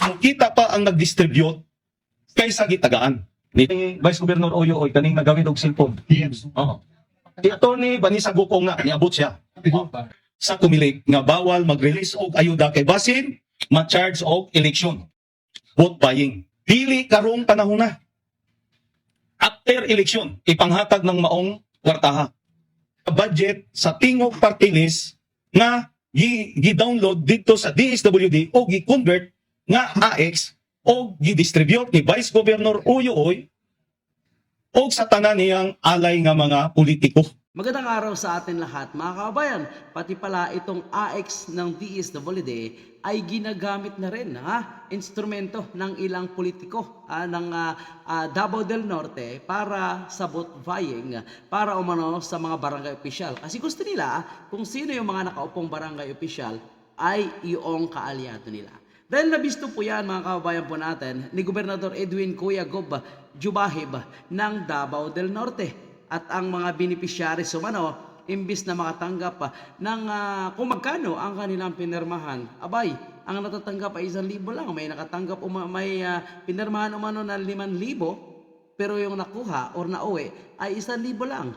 mo kita pa ang nag-distribute kaysa gitagaan. Ni Vice Governor Oyo Oy kaning nagawid og cellphone. Oo. Di attorney Vanessa Gukong nga niabot siya sa kumilig nga bawal mag-release og ayuda kay basin ma-charge og election. Vote buying. Dili karong panahon na. After election, ipanghatag ng maong kwartaha. Budget sa tingog party list nga gi- gi-download dito sa DSWD o gi-convert nga AX o gi-distribute ni Vice Governor Uyo Oy o sa tanan niyang alay nga mga politiko. Magandang araw sa atin lahat mga kabayan. Pati pala itong AX ng DSWD ay ginagamit na rin ha, instrumento ng ilang politiko ah, ng ah, ah, Davao del Norte para sa vote buying para umano sa mga barangay opisyal. Kasi gusto nila kung sino yung mga nakaupong barangay opisyal ay iyong kaalyado nila. Dahil nabisto po yan mga kababayan po natin ni Gobernador Edwin Kuya Gob Jubahib ng Davao del Norte at ang mga beneficiaries umano imbis na makatanggap pa ng ah, kung magkano ang kanilang pinirmahan. Abay, ang natatanggap ay isang libo lang. May nakatanggap uma, may ah, pinirmahan umano na liman libo pero yung nakuha or nauwi ay isang libo lang.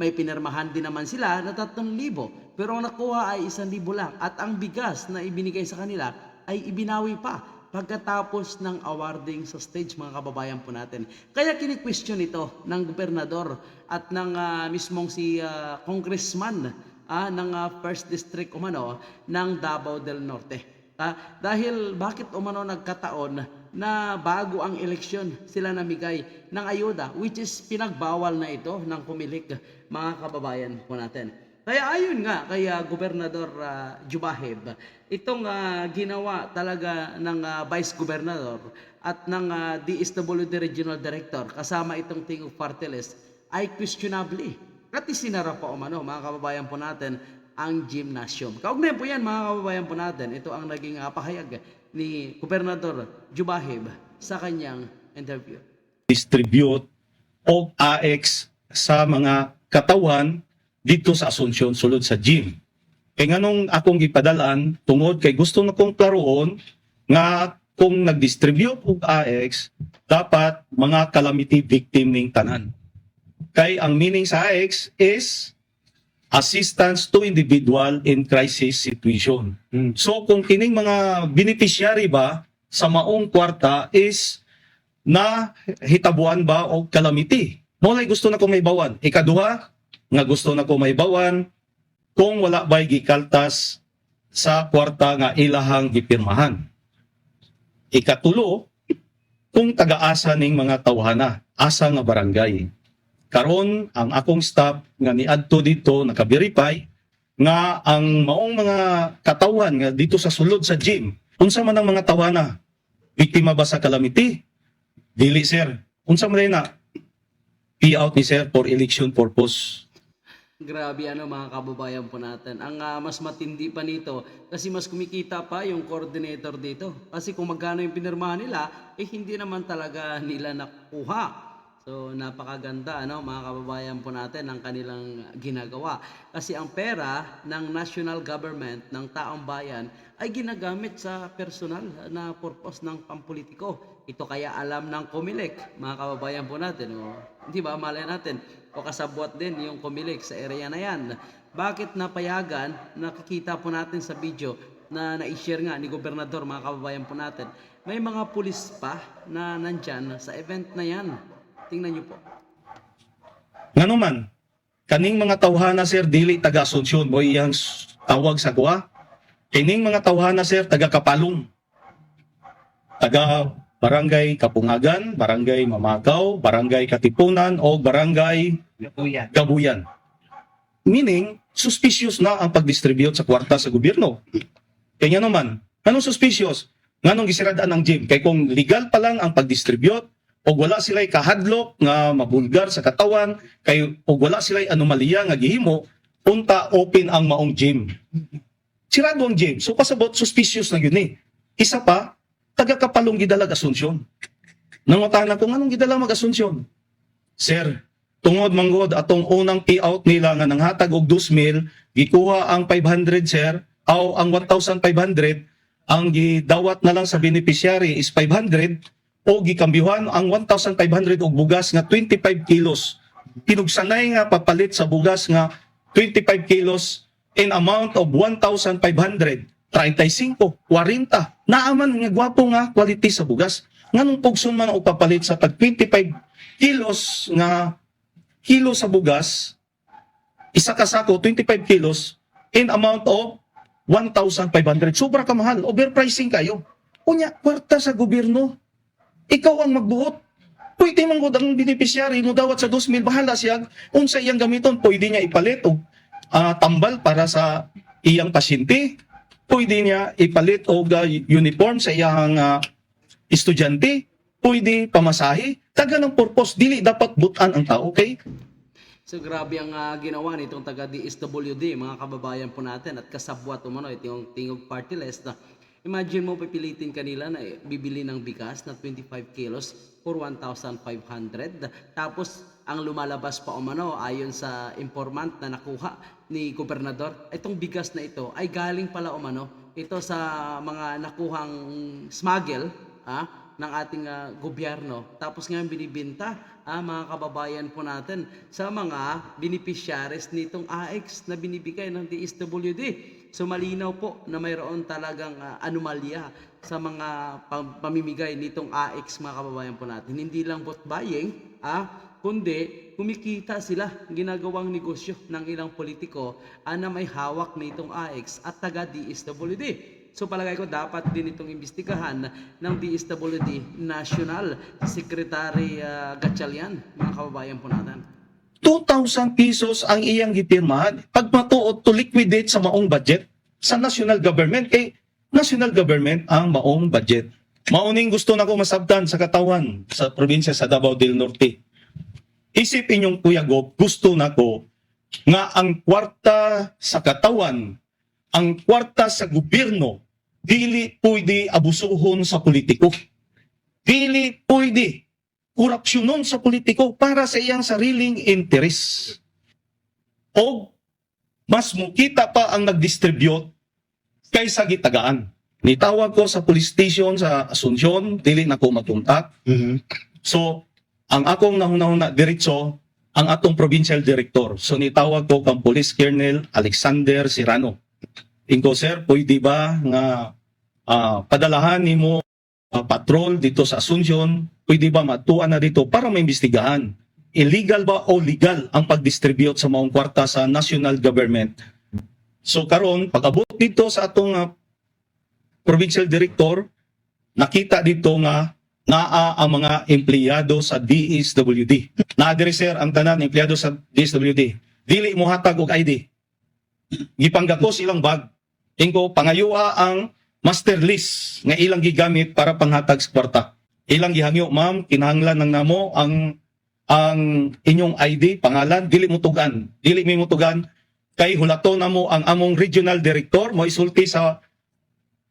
May pinirmahan din naman sila na 3,000 pero ang nakuha ay 1,000 lang at ang bigas na ibinigay sa kanila ay ibinawi pa pagkatapos ng awarding sa stage mga kababayan po natin. Kaya kini-question ito ng gobernador at ng ah, mismong si ah, congressman ah, ng ah, First District umano ng Davao del Norte. Ah, dahil bakit umano nagkataon na bago ang eleksyon sila namigay ng ayuda which is pinagbawal na ito ng kumilik mga kababayan po natin. Kaya ayon nga kay ah, Gobernador ah, Jubahib, itong ah, ginawa talaga ng ah, Vice Gobernador at ng ah, DSWD Regional Director kasama itong Tingog Party List ay questionably. At isinara pa umano mga kababayan po natin ang gymnasium. Kaugnay po yan mga kababayan po natin. Ito ang naging ah, pahayag ni Gobernador Jubahib sa kanyang interview. distribute o AX sa mga katawan dito sa Asunsyon sulod sa gym. Kay nganong akong gipadalaan tungod kay gusto na kong klaroon nga kung nag-distribute og AX dapat mga calamity victim ning tanan. Kay ang meaning sa AX is assistance to individual in crisis situation. So kung kining mga beneficiary ba sa maong kwarta is na hitabuan ba o calamity. Mo gusto na ko may bawan. Ikaduha, nga gusto na ko may bawan kung wala ba'y gikaltas sa kwarta nga ilahang gipirmahan. Ikatulo, kung taga-asa ning mga tawhana, asa nga barangay. Karon ang akong staff nga niadto dito naka-verify nga ang maong mga katawan nga dito sa sulod sa gym, unsa man ang mga tawhana? Biktima ba sa calamity? Dili sir. Unsa man na P-out ni sir for election purpose. Grabe ano mga kababayan po natin. Ang ah, mas matindi pa nito kasi mas kumikita pa yung coordinator dito. Kasi kung magkano yung pinirmahan nila, eh hindi naman talaga nila nakuha. So napakaganda ano mga kababayan po natin ang kanilang ginagawa. Kasi ang pera ng national government ng taong bayan ay ginagamit sa personal na purpose ng pampolitiko. Ito kaya alam ng Comelec, mga kababayan po natin. O, di ba, malay natin, o kasabwat din yung Comelec sa area na yan. Bakit napayagan, nakikita po natin sa video na na-share nga ni Gobernador, mga kababayan po natin, may mga pulis pa na nandyan sa event na yan. Tingnan nyo po. Ngano man, kaning mga tawhana sir dili taga Asunsyon mo iyang tawag sa kuha. Kining mga tawhana sir taga Kapalong. Taga Barangay Kapungagan, Barangay Mamagaw, Barangay Katipunan o Barangay Gabuyan. Meaning, suspicious na ang pag-distribute sa kwarta sa gobyerno. Kaya naman, anong suspicious? Nganong gisiradaan ang gym? Kay kung legal pa lang ang pag-distribute, o wala sila'y kahadlok nga mabulgar sa katawan, kay o wala sila'y anomalya nga gihimo, punta open ang maong gym. Sirado ang gym. So pasabot, suspicious na yun eh. Isa pa, taga kapalong gidalag Asunsyon. Nangutana ko, anong gidalag mag-Asunsyon? Sir, tungod manggod atong unang payout nila nga nanghatag og 2,000, gikuha ang 500 sir, aw ang 1,500 ang gidawat na lang sa beneficiary is 500 o gikambyuhan ang 1,500 og bugas nga 25 kilos. Pinugsanay nga papalit sa bugas nga 25 kilos in amount of 1,500. 35, 40. Naaman nga gwapo nga quality sa bugas. Nganong pugson man o papalit sa tag 25 kilos nga kilo sa bugas, isa ka sako, 25 kilos, in amount of 1,500. Sobra ka mahal. Overpricing kayo. Kunya, kwarta sa gobyerno. Ikaw ang magbuot. Pwede man gud ang beneficiary mo dawat sa 2,000 bahala siya unsa iyang gamiton pwede niya ipalit og ah, tambal para sa iyang pasyente pwede niya ipalit og ah, uniform sa iyang ah, estudyante. Pwede pamasahe. Taga ng purpose dili dapat butan ang tao okay? So grabe ang ah, ginawa nitong taga DSWD, mga kababayan po natin at kasabwat umano ito yung tingog party list. Na imagine mo pipilitin kanila na eh, bibili ng bigas na 25 kilos for 1,500 tapos ang lumalabas pa umano ayon sa informant na nakuha ni gobernador itong bigas na ito ay galing pala umano ito sa mga nakuhang smuggle ah, ng ating ah, gobyerno. Tapos ngayon binibinta ah, mga kababayan po natin sa mga beneficiaries nitong AX na binibigay ng DSWD. So malinaw po na mayroon talagang ah, anomalya sa mga pam- pamimigay nitong AX mga kababayan po natin. Hindi lang bot buying, ah, kundi kumikita sila ginagawang negosyo ng ilang politiko na may hawak nitong AX at taga DSWD. So palagay ko dapat din itong imbestigahan ng DSWD National Secretary uh, Gatchalian, mga kababayan po natin. 2,000 pesos ang iyang gipirmahan pag matuot to liquidate sa maong budget sa national government kay national government ang maong budget mauning gusto na ko masabtan sa katawan sa probinsya sa Davao del Norte isip inyong Kuya Gob gusto na ko nga ang kwarta sa katawan ang kwarta sa gobyerno dili pwede abusuhon sa politiko dili pwede korupsyonon sa politiko para sa iyang sariling interes. O mas mukita pa ang nag-distribute kaysa gitagaan. Nitawag ko sa police station sa Asuncion, dili na ko matuntak. So, ang akong nahuna-huna diretso, ang atong provincial director. So, nitawag ko kang Police Colonel Alexander Sirano. Inko, sir, pwede ba nga ah, padalahan nimo uh, patrol dito sa Asuncion, pwede ba matuan na dito para maimbestigahan? Illegal ba o legal ang pag-distribute sa maong kwarta sa national government? So karon pag-abot dito sa atong uh, provincial director, nakita dito nga naa ang mga empleyado sa DSWD. Naadiri sir ang tanan empleyado sa DSWD. Dili mo hatag og ID. Gipanggako silang bag. Ingko pangayuha ang master list nga ilang gigamit para panghatag sa kwarta. Ilang gihangyo, ma'am, kinahanglan ng namo ang ang inyong ID, pangalan, dili mo tugan. Dili mi mo tugan kay hulato na mo ang among regional director mo isulti sa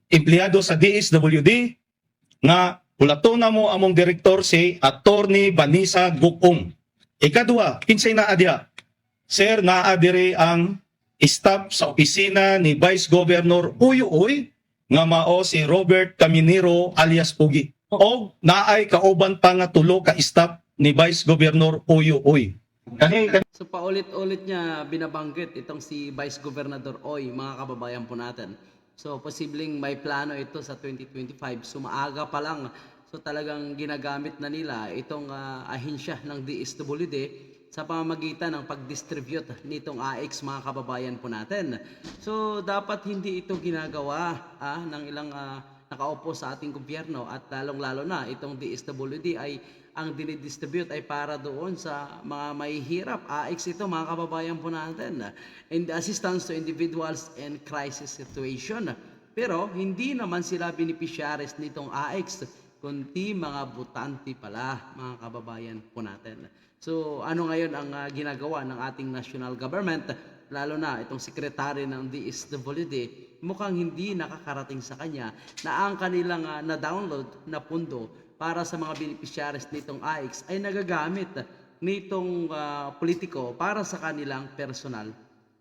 empleyado sa DSWD nga hulato na mo among director si Attorney Vanessa Gukong. Ikaduha, kinsay naa diha? Sir, naa diri ang staff sa opisina ni Vice Governor Uyoy nga mao si Robert Caminero alias Pugi. O naay kauban pa nga tulo ka staff ni Vice Governor Uyoy. Kani So paulit-ulit niya binabanggit itong si Vice Governor Oy, mga kababayan po natin. So posibleng may plano ito sa 2025. So maaga pa lang. So talagang ginagamit na nila itong ah, ahensya ng DSWD sa pamamagitan ng pag-distribute nitong AX mga kababayan po natin. So dapat hindi ito ginagawa ah, ng ilang ah, nakaupo sa ating gobyerno at lalong-lalo na itong DSWD ay ang dinidistribute ay para doon sa mga mahihirap. AX ito mga kababayan po natin. And assistance to individuals in crisis situation. Pero hindi naman sila beneficiaries nitong AX, kundi mga butante pala mga kababayan po natin. So ano ngayon ang ah, ginagawa ng ating national government, lalo na itong sekretary ng DSWD, mukhang hindi nakakarating sa kanya na ang kanilang ah, na-download na pundo para sa mga beneficiaries nitong AX ay nagagamit nitong ah, politiko para sa kanilang personal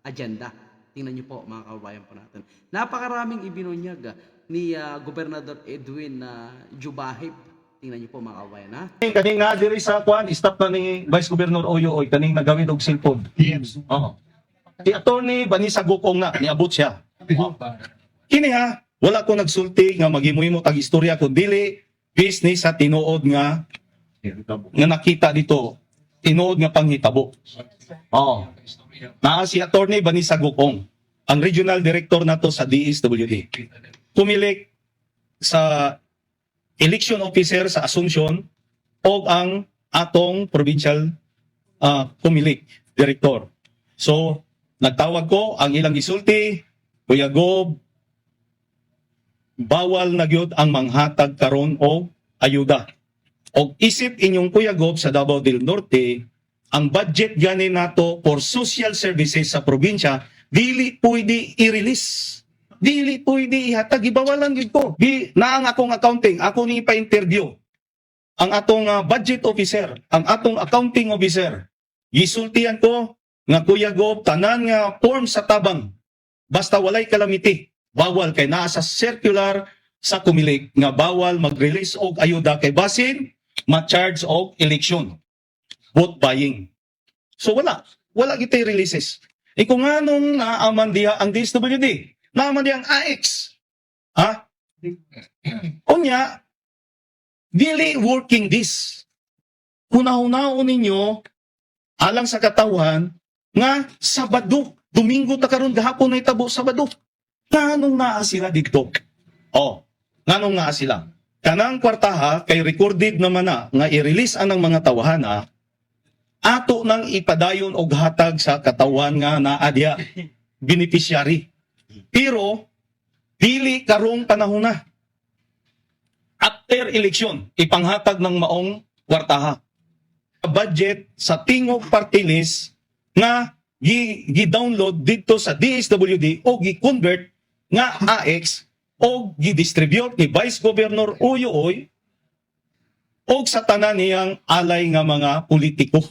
agenda. Tingnan niyo po mga kababayan po natin. Napakaraming ibinunyag ni ah, Gobernador Edwin na Jubahib. Tingnan niyo po mga kababayan ha. Kaning nga diri sa kwan, stop na ni Vice Governor Oyo Oy, kaning nagawin og cellphone. Oo. Si attorney Vanessa Gukong na, niabot siya. Kini ha, wala ko nagsulti nga maghimo-himo tag istorya kun dili business sa tinuod nga nga nakita dito tinuod nga panghitabo. Oo. Naa si attorney Vanessa Gukong, ang regional director nato sa DSWD. Tumilik sa election officer sa Asuncion o ang atong provincial uh, pumilik director. So, nagtawag ko ang ilang gisulti, Kuya Gob, bawal na gyud ang manghatag karon o ayuda. Og isip inyong Kuya Gob sa Davao del Norte, ang budget gani nato for social services sa probinsya dili pwede i-release. Dili pwede ihatag ibawalan gyud ko. Di na ang akong accounting, ako ni pa-interview. Ang atong ah, budget officer, ang atong accounting officer, gisultihan ko nga Kuya Gob tanan nga form sa tabang basta walay calamity bawal kay naa sa circular sa kumilig nga bawal mag-release og ayuda kay basin ma-charge og election vote buying. So wala. Wala gitay releases. E kung anong naaman diha ang DSWD naaman diha ang AX ha? Unya dili working this. Hunahunaon ninyo alang sa katawan nga Sabado, Domingo ta karon gahapon na itabo Sabado. Nganong naa sila dito? Oh, nganong naa sila? Kanang kwartaha kay recorded naman na nga i-release anang mga tawhana ato nang ipadayon og hatag sa katawan nga naa diha beneficiary. Pero dili karong panahon na. After election, ipanghatag ng maong kwartaha budget sa tingog party list nga gi-download dito sa DSWD o gi-convert nga AX o gi-distribute ni Vice Governor Uyo Oy o sa tanan niyang alay nga mga politiko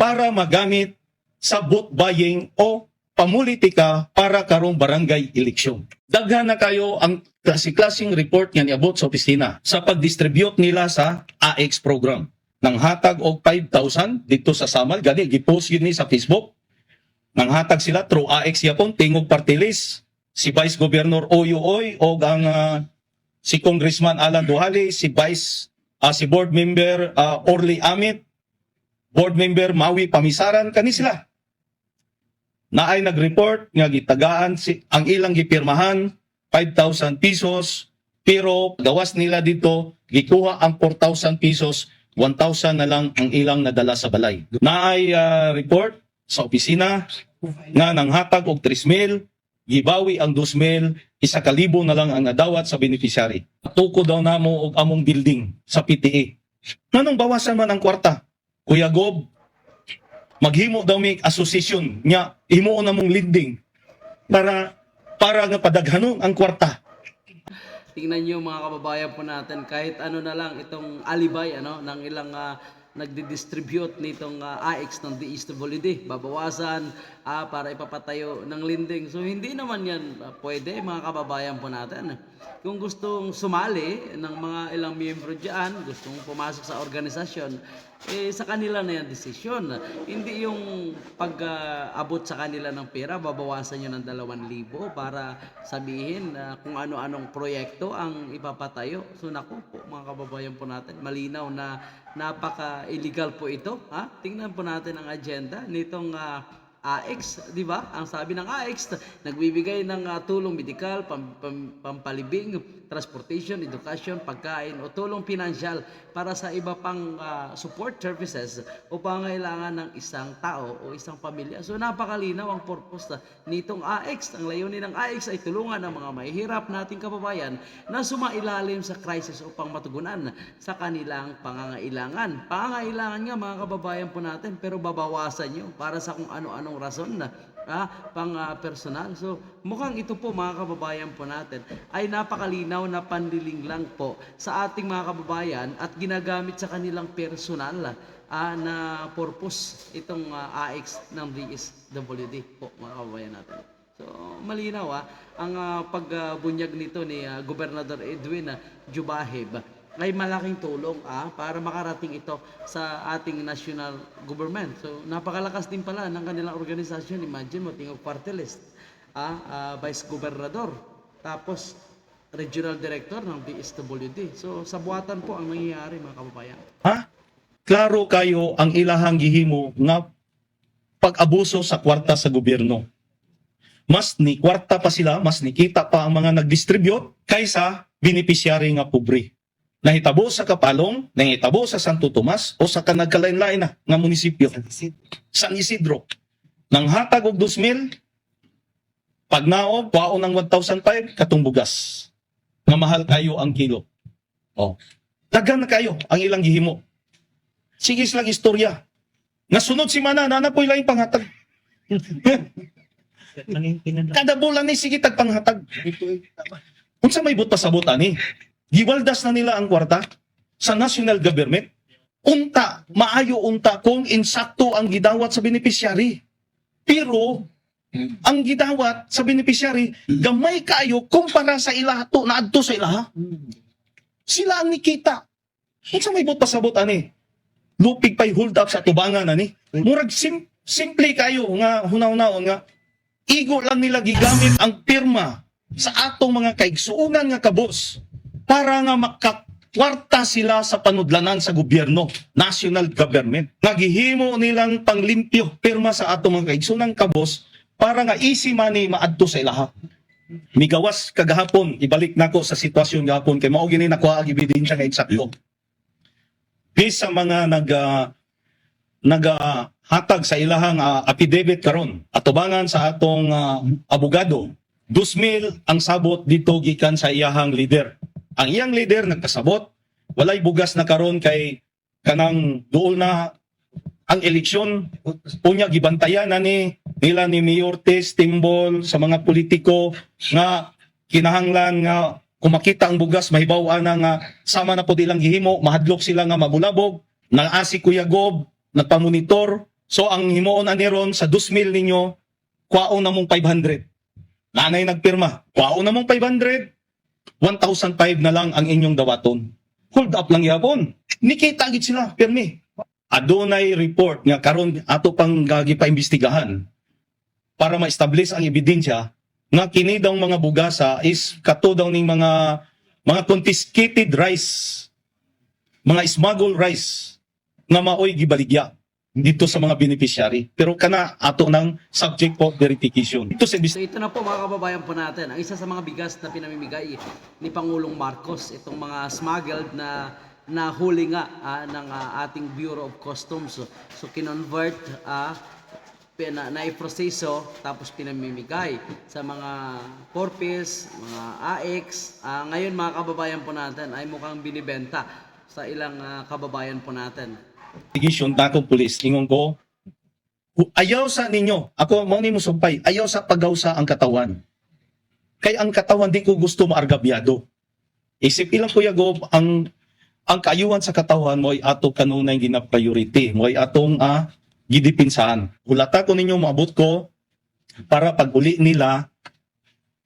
para magamit sa vote buying o pamulitika para karong barangay eleksyon. Daghan na kayo ang klase-klaseng report nga niabot sa opisina sa pag-distribute nila sa AX program. Nang hatag og 5,000 dito sa Samal. Gani gipost yun ni sa Facebook nang hatag sila through AX yapon tingog party si Vice Governor Oyo Oy o ang ah, si Congressman Alan Duhali si Vice ah, si board member ah, Orly Amit board member Maui Pamisaran kani sila naay nag-report nga gitagaan si ang ilang gipirmahan 5,000 pesos pero gawas nila dito gikuha ang 4,000 pesos 1,000 na lang ang ilang nadala sa balay. Naay ah, report sa opisina nga nang hatag og 3,000, gibawi ang 2,000, isa kalibo na lang ang nadawat sa beneficiary. Tuko daw namo og among building sa PTA. Nganong bawasan man ang kwarta? Kuya Gob, maghimo daw may association nya himuon na mong lending para para nga padaghanon ang kwarta. Tingnan niyo mga kababayan po natin kahit ano na lang itong alibay ano ng ilang ah, nagdi-distribute nitong ah, AX ng DSWD babawasan ah, para ipapatayo ng linding. So hindi naman yan ah, pwede mga kababayan po natin. Kung gustong sumali ng mga ilang miyembro diyan, gustong pumasok sa organisasyon, eh sa kanila na yan desisyon. Hindi yung pag-abot sa kanila ng pera, babawasan nyo ng 2,000 para sabihin na kung ano-anong proyekto ang ipapatayo. So naku po mga kababayan po natin, malinaw na napaka-illegal po ito. Ha? Tingnan po natin ang agenda nitong ah, AX, di ba? Ang sabi ng AX, nagbibigay ng ah, tulong medikal, pam, pam- pampalibing, transportation, education, pagkain o tulong pinansyal para sa iba pang ah, support services o pangailangan ng isang tao o isang pamilya. So napakalinaw ang purpose na nitong AX. Ang layunin ng AX ay tulungan ang mga mahihirap nating kababayan na sumailalim sa crisis upang matugunan sa kanilang pangangailangan. Pangangailangan nga mga kababayan po natin pero babawasan nyo para sa kung ano-anong rason na ah, pang ah, personal. So mukhang ito po mga kababayan po natin ay napakalinaw na pandiling lang po sa ating mga kababayan at ginagamit sa kanilang personal ah, na purpose itong ah, AX ng DSWD po mga kababayan natin. So malinaw ah, ang ah, pagbunyag nito ni ah, Gobernador Edwin uh, Jubahib ay malaking tulong ah, para makarating ito sa ating national government. So, napakalakas din pala ng kanilang organisasyon. Imagine mo, tingog party list, ah, ah, Vice Gobernador, tapos Regional Director ng DSWD. So, sa buhatan po ang nangyayari mga kababayan. Ha? Klaro kayo ang ilahang gihimo nga pag-abuso sa kwarta sa gobyerno. Mas ni kwarta pa sila, mas nikita pa ang mga nag-distribute kaysa beneficiary nga pobre. Nahitabo sa Kapalong, nahitabo sa Santo Tomas o sa kanagkalain-lain na nga munisipyo. San Isidro. Nang hatag og 2,000, pag naog, kwaon ng 1,005, katong bugas. Nga mahal kayo ang kilo. Oh. Daghan na kayo ang ilang gihimo. Sige silang istorya. Nasunod si Mana, nanapoy lang yung panghatag. Kada bulan ni sige tag panghatag. Unsa may buta sa buta ni? Giwaldas na nila ang kwarta sa national government. Unta, maayo unta kung insakto ang gidawat sa beneficiary. Pero ang gidawat sa beneficiary gamay kayo kumpara sa ilaha na adto sa ilaha. Sila ang nikita. Unsa may buta sa buta ni? Lupig pa'y hold up sa tubangan na ni. Murag sim simple kayo nga hunaw-hunaw nga igo lang nila gigamit ang pirma sa atong mga kaigsuunan nga kabos para nga makakwarta sila sa panudlanan sa gobyerno, national government. Nagihimo nilang panglimpyo pirma sa atong mga kaigsuunan kabos para nga easy money maadto sa ilaha. Migawas kagahapon, ibalik nako sa sitwasyon gahapon kay mao gini nakuha ang ebidensya nga eksakto. Bis sa mga nag ah, nagahatag sa ilahang ah, affidavit karon atubangan sa atong ah, abogado 2,000 ang sabot dito gikan sa iyahang leader ang iyang leader nagkasabot. Walay bugas na karon kay kanang duol na ang eleksyon. Unya gibantayan na ni nila ni Mayor Tess Timbol sa mga politiko nga kinahanglan nga kung makita ang bugas mahibaw na nga sama na po ilang gihimo mahadlok sila nga mabulabog. Nang asi Kuya Gob nagpamonitor. So ang himuon ani ron sa 2,000 ninyo kwaon na mong 500 nanay nagpirma kwaon na mong 500 1,005 na lang ang inyong dawaton. Hold up lang yapon nikita gid sila pirmi. Adunay report nga karon ato pang gagi pa imbestigahan para ma-establish ang ebidensya nga kini daw mga bugasa is kato daw ning mga mga confiscated rice. Mga smuggled rice nga maoy gibaligya dito sa mga beneficiary pero kana ato ng subject of verification ito sa So ito na po mga kababayan po natin, ang isa sa mga bigas na pinamimigay ni Pangulong Marcos, itong mga smuggled na nahuli nga ah, ng ah, ating Bureau of Customs. So, so kinonvert, ah, pina, naiproseso, tapos pinamimigay sa mga porpis, mga AX. Ah, ngayon mga kababayan po natin ay mukhang binibenta sa ilang ah, kababayan po natin. Investigation dako pulis ingon ko ayaw sa ninyo. Ako mo ni mo sumpay ayaw sa pagawsa ang katawan. Kay ang katawan di ko gusto maargabyado. Isip ilang kuya go ang ang kaayuhan sa katawan mo ay ato kanunay gina priority mo ay atong ah, gidipinsahan. Hulata ko ninyo maabot ko para pag uli nila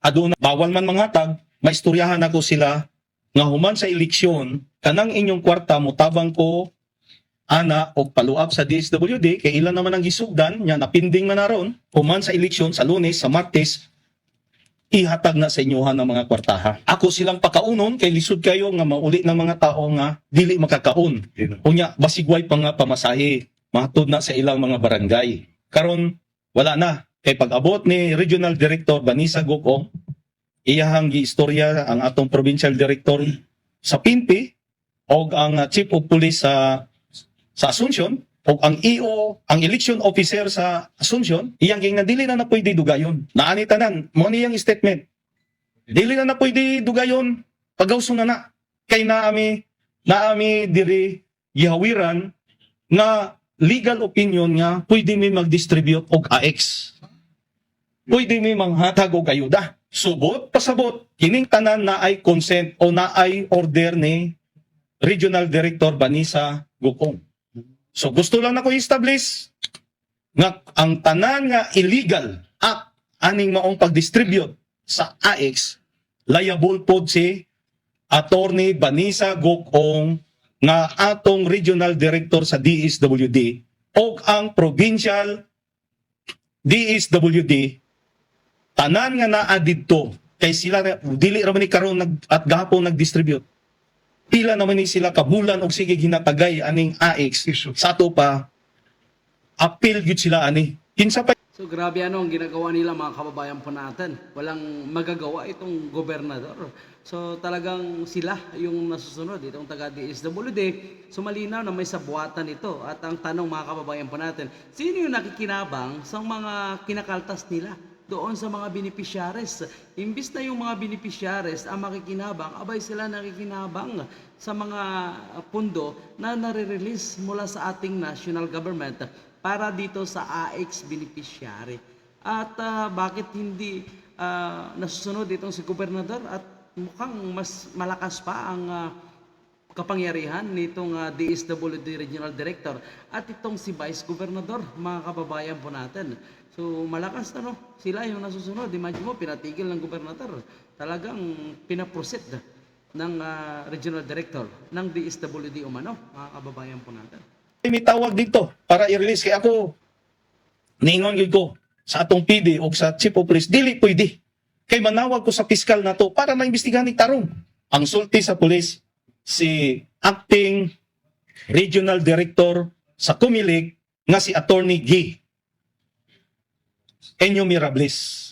aduna bawal man mangatag maistoryahan ako sila nga human sa eleksyon kanang inyong kwarta mutabang ko ana og paluap sa DSWD kay ilan naman ang gisugdan nya napinding man naron human sa eleksyon sa Lunes sa Martes ihatag na sa inyohan ng mga kwartaha. Ako silang pakaunon kay lisod kayo nga mauli ng mga tao nga dili makakaon. Unya basigway pa nga pamasahe matud na sa ilang mga barangay. Karon wala na kay pag-abot ni Regional Director Vanessa Gokong iyahang giistorya ang atong provincial director sa PNP og ang uh, chief of police sa sa Asuncion o ang EO, ang election officer sa Asuncion, iyang ging na dili na na pwede dugayon. Naani tanan, mo niyang statement. Dili na na pwede dugayon, pagawso na na. Kay naami, naami diri gihawiran nga legal opinion nga pwede mi mag-distribute og AX. Pwede mi manghatag og ayuda. Subot, pasabot, kining tanan na ay consent o na ay order ni Regional Director Banisa Gukong. So gusto lang na ko establish nga ang tanan nga illegal act aning maong pag-distribute sa AX liable pod si Attorney Vanessa Gokong nga atong regional director sa DSWD o ang provincial DSWD tanan nga naa didto kay sila dili ra man ni karon nag at gahapon nag-distribute pila naman ni sila kabulan og sige ginatagay aning AX sa ato pa appeal gyud sila ani kinsa pa So grabe ano ang ginagawa nila mga kababayan po natin. Walang magagawa itong gobernador. So talagang sila yung nasusunod, itong taga DSWD. So malinaw na may sabuatan ito. At ang tanong mga kababayan po natin, sino yung nakikinabang sa mga kinakaltas nila? Doon sa mga beneficiaries. Imbis na yung mga beneficiaries ang makikinabang, abay sila nakikinabang sa mga pundo na nare-release mula sa ating national government para dito sa AX beneficiary. At ah, bakit hindi ah, nasusunod itong si gobernador at mukhang mas malakas pa ang ah, kapangyarihan nitong ah, DSWD Regional Director at itong si Vice Gobernador, mga kababayan po natin. So malakas ano, sila yung nasusunod. Imagine mo, pinatigil ng gobernador. Talagang pinaproceed ng ah, Regional Director ng DSWD umano, mga kababayan po natin. may tawag dito para i-release kay ako ningon ko sa atong PD o sa Chief of Police dili pwede kay manawag ko sa piskal na to para maimbestigahan ni tarong ang sulti sa police si acting regional director sa Kumilig nga si Attorney G. Enyo Mirables.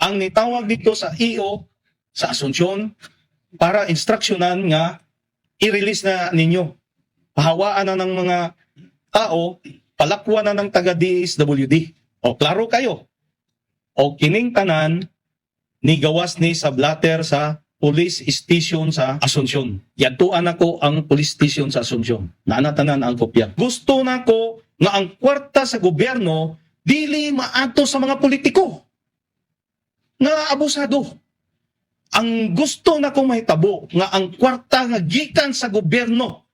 Ang nitawag dito sa EO sa Asunsyon para instruksyonan nga i-release na ninyo pahawaan na ng mga tao, palakwa na ng taga DSWD. O klaro kayo. O kining tanan ni gawas ni sa blatter sa police station sa Asunsyon. Yatuan ako ang police station sa Asunsyon. Naanatanan ang kopya. Gusto na ko nga ang kwarta sa gobyerno dili maato sa mga politiko. Nga abusado. Ang gusto na kong mahitabo nga ang kwarta nga gikan sa gobyerno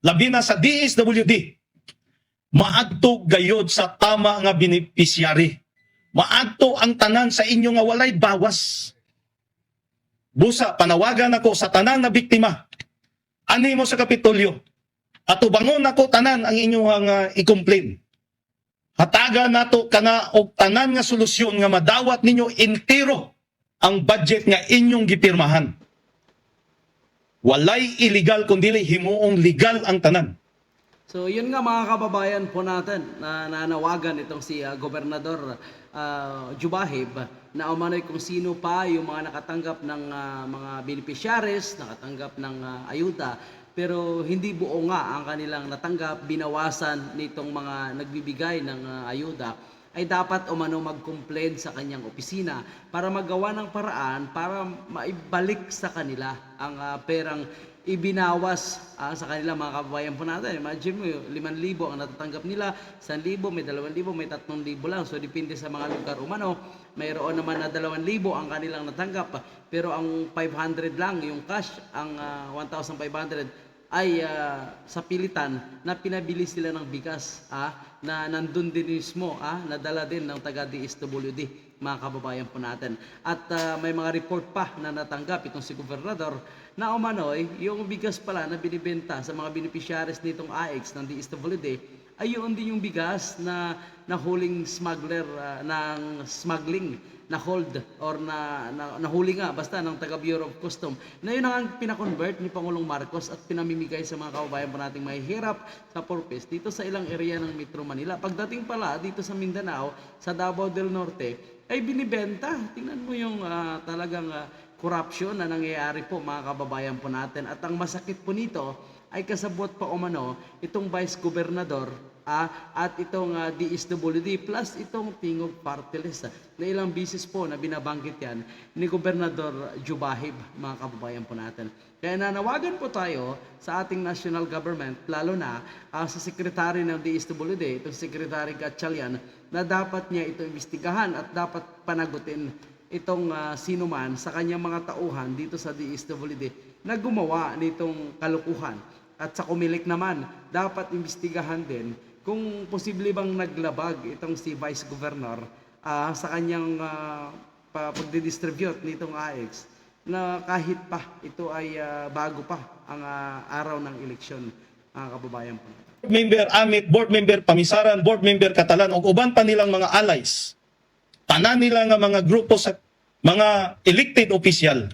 labi na sa DSWD, maadto gayod sa tama nga beneficiary. Maadto ang tanan sa inyo nga walay bawas. Busa, panawagan ako sa tanan na biktima. Ani mo sa Kapitolyo. At ubangon ako tanan ang inyong uh, i-complain. Hataga nato kana og tanan nga solusyon nga madawat ninyo entero ang budget nga inyong gipirmahan. Walay illegal kundi himuong legal ang tanan. So yun nga mga kababayan po natin na nanawagan itong si ah, Gobernador ah, Jubahib na umano'y kung sino pa yung mga nakatanggap ng ah, mga beneficiaries, nakatanggap ng ah, ayuda, pero hindi buo nga ang kanilang natanggap, binawasan nitong mga nagbibigay ng ah, ayuda ay dapat umano mag-complain sa kanyang opisina para magawa ng paraan para maibalik sa kanila ang ah, perang ibinawas ah, sa kanila mga kababayan po natin. Imagine mo, 5,000 ang natatanggap nila, 1,000, may 2,000, may 3,000 lang. So, depende sa mga lugar umano. Mayroon naman na 2,000 ang kanilang natanggap. Pero ang 500 lang, yung cash, ang ah, 1,500 ay ah, sa pilitan na pinabili sila ng bigas ah, na nandun din mismo, ah, nadala din ng taga DSWD, mga kababayan po natin. At ah, may mga report pa na natanggap itong si Gobernador na umano'y yung bigas pala na binibenta sa mga beneficiaries nitong AX ng DSWD ay yun din yung bigas na nahuling smuggler ah, ng smuggling na hold or na, na nahuli nga basta ng taga Bureau of Custom na yun ang pinakonvert ni Pangulong Marcos at pinamimigay sa mga kababayan po nating mahihirap sa purpose dito sa ilang area ng Metro Manila. Pagdating pala dito sa Mindanao, sa Davao del Norte, ay binibenta. Tingnan mo yung ah, talagang ah, corruption na nangyayari po mga kababayan po natin. At ang masakit po nito ay kasabot pa umano itong Vice Gobernador ah, at itong ah, DSWD plus itong Tingog Party ah, na ilang bisis po na binabanggit yan ni Gobernador Jubahib mga kababayan po natin. Kaya nanawagan po tayo sa ating national government lalo na ah, sa sekretary ng DSWD, itong Secretary Gatchalian na dapat niya ito imbestigahan at dapat panagutin itong ah, sino man sa kanyang mga tauhan dito sa DSWD na gumawa nitong kalukuhan. At sa kumilik naman, dapat imbestigahan din kung posible bang naglabag itong si Vice Governor ah, sa kanyang pa- pagdidistribute nitong AX na kahit pa ito ay ah, bago pa ang ah, araw ng eleksyon, mga kababayan po. board member Amit, board member Pamisaran, board member Katalan, o uban pa nilang mga allies. Tanan nila nga mga grupo sa mga elected official.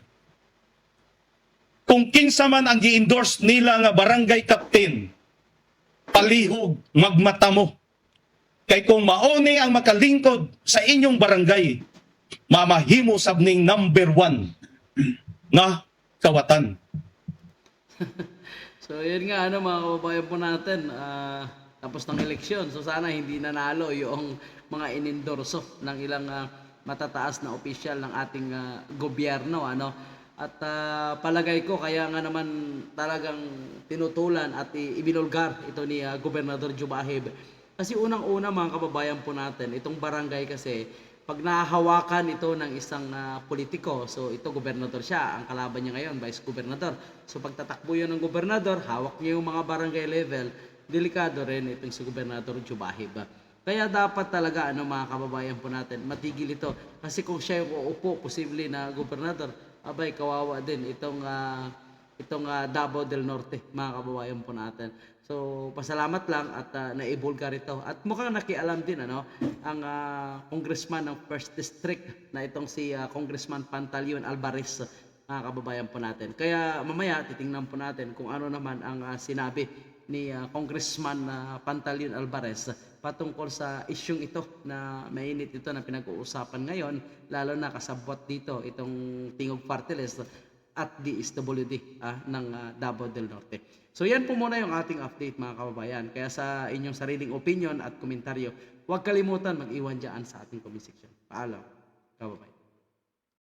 Kung kinsa man ang gi-endorse nila nga barangay captain, palihog, magmata mo. Kay kung mauni ang makalingkod sa inyong barangay, mamahimo sabning number one nga kawatan. So yun nga ano mga kababayan po natin, ah, tapos ng eleksyon. So sana hindi nanalo yung mga inendorso ng ilang ah, matataas na opisyal ng ating ah, gobyerno ano. At ah, palagay ko kaya nga naman talagang tinutulan at ibinulgar ito ni ah, Gobernador Jubahib. Kasi unang-una mga kababayan po natin, itong barangay kasi pag nahahawakan ito ng isang ah, politiko, so ito gobernador siya, ang kalaban niya ngayon, vice gobernador. So pag tatakbo yun ng gobernador, hawak niya yung mga barangay level, delikado rin itong si gobernador Jubahib. Kaya dapat talaga ano mga kababayan po natin, matigil ito. Kasi kung siya yung uupo, posible na gobernador, abay kawawa din itong ah, itong ah, Davao del Norte, mga kababayan po natin. So, pasalamat lang at uh, naibulgar ito. At mukhang nakialam din ano, ang ah, congressman ng First District na itong si ah, Congressman Pantaleon Alvarez, mga kababayan po natin. Kaya mamaya titingnan po natin kung ano naman ang ah, sinabi ni ah, Congressman ah, Pantaleon Alvarez patungkol sa isyung ito na mainit ito na pinag-uusapan ngayon, lalo na kasabot dito itong Tingog Party List at DSWD ah, ng ah, Davao del Norte. So yan po muna yung ating update mga kababayan. Kaya sa inyong sariling opinion at komentaryo, huwag kalimutan mag-iwan dyan sa ating comment section. Paalam, kababayan.